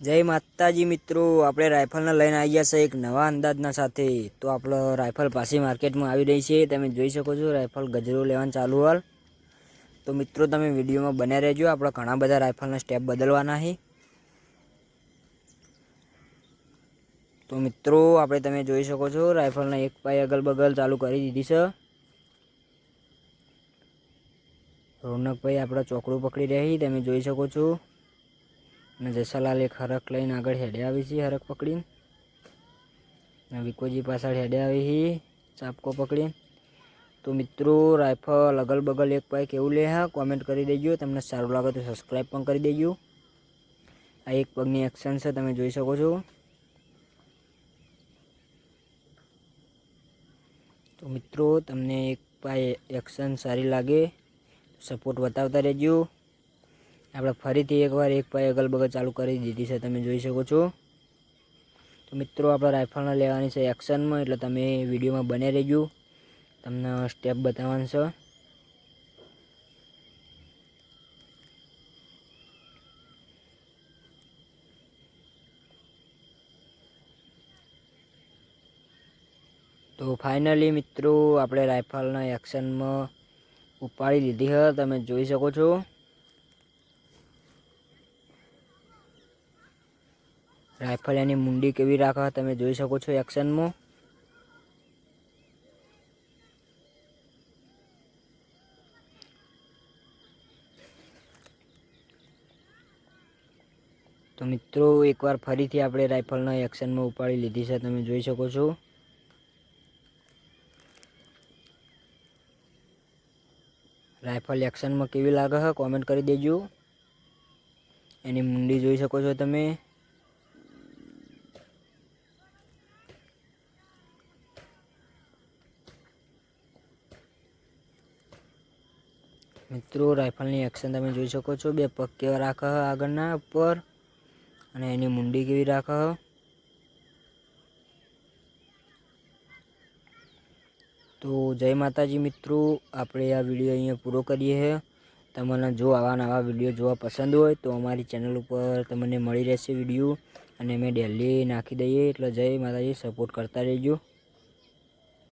જય માતાજી મિત્રો, આપણે રાઇફલને લઈને આવી ગયા છે એક નવા અંદાજના સાથે. તો આપણો રાઇફલ પાછી માર્કેટમાં આવી રહી છે. તમે જોઈ શકો છો રાઇફલ ગજરો લેવાનું ચાલુ હાલ. તો મિત્રો, તમે વિડીયોમાં બન્યા રહેજો. આપણે ઘણા બધા રાઇફલના સ્ટેપ બદલવાના છે. તો મિત્રો, આપણે તમે જોઈ શકો છો રાઇફલના એક પાય અગલ બગલ ચાલુ કરી દીધી છે. રોનકભાઈ આપણા ચોકડું પકડી રહી તમે જોઈ શકો છો. અને જસાલાલ એક હરક લઈને આગળ હેડે આવી છે હરક પકડીને. અને વિકોજી પાછળ હેડે આવી છે, ચાપકો પકડીને. તો મિત્રો રાઇફલ અગલ બગલ એક પાય કેવું લે હા કોમેન્ટ કરી દેજો. તમને સારું લાગે તો સબસ્ક્રાઈબ પણ કરી દેજો. આ એક પગની એક્શન છે, તમે જોઈ શકો છો. તો મિત્રો, તમને એક પાય એક્શન સારી લાગે સપોર્ટ બતાવતા રહેજો. આપણે ફરીથી એકવાર એક પાય અગલ બગલ ચાલુ કરી દીધી છે, તમે જોઈ શકો છો. તો મિત્રો, આપણે રાઇફલને લેવાની છે એક્શનમાં એટલે તમે વિડીયોમાં બને રહેજો. તમને સ્ટેપ બતાવવાનું છે. તો ફાઇનલી મિત્રો, આપણે રાઇફલના એક્શનમાં ઉપાડી લીધી છે, તમે જોઈ શકો છો. રાઇફલ એની મુંડી કેવી રાખે તમે જોઈ શકો છો એક્શનમાં. તો મિત્રો, એકવાર ફરીથી આપણે રાઇફલના એક્શનમાં ઉપાડી લીધી છે, તમે જોઈ શકો છો. રાઇફલ એક્શનમાં કેવી લાગે છે કોમેન્ટ કરી દેજો. એની મુંડી જોઈ શકો છો તમે. મિત્રો રાઇફલની એક્શન તમે જોઈ શકો છો. બે પગ કેવા રાખે આગળના ઉપર અને એની મુંડી કેવી રાખે તો જય માતાજી મિત્રો, આપણે આ વીડિયો અહીંયા પૂરો કરીએ છીએ. તમને જો આવા નવા વીડિયો જોવા પસંદ હોય તો અમારી ચેનલ ઉપર તમને મળી રહેશે વીડિયો. અને અમે ડેલી નાખી દઈએ, એટલે જય માતાજી સપોર્ટ કરતા રહેજો.